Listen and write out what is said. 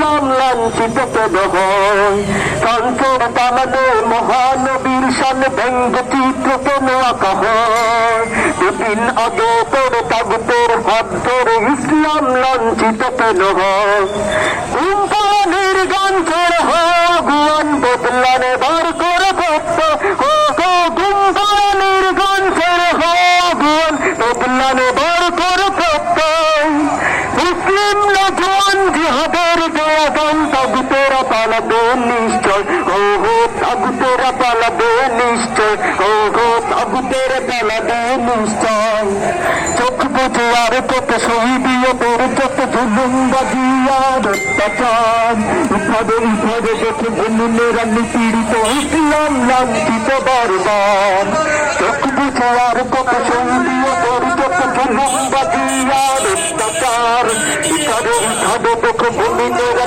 ইসলাম লাঞ্ছিত কান্তের তালানে মহানবীর সামনে ব্যঙ্গ চিত্র কেন আঁকা হয়। দুদিন আগে তোর তাগুতের হাত ধরে ইসলাম লাঞ্ছিত কেন হয়? কোম্পানির গান ছেড়ে ভগবান বদলানে বার করে ভক্ত। হো গান ছেড়ে ভগবান বদলানে পালাবে নিশ্চয়। হো হো তাগুতেরা পালাবে নিশ্চয়। হো হো তাগুতেরা পালাবে নিশ্চয়। চোখ বুঝে আর কত শহীদিও তোর যত জুলুম বাজিয়ার অত্যাচার উঠাবে উঠাবে দেখে জমিনেরা নিপীড়িত ইসলাম লাঞ্ছিত বারবার চোখ বুঝে আর কত শহীদিও তোর যত জুলুম বাজিয়ার অত্যাচার উঠাবে উঠাবে দেখে জমিনেরা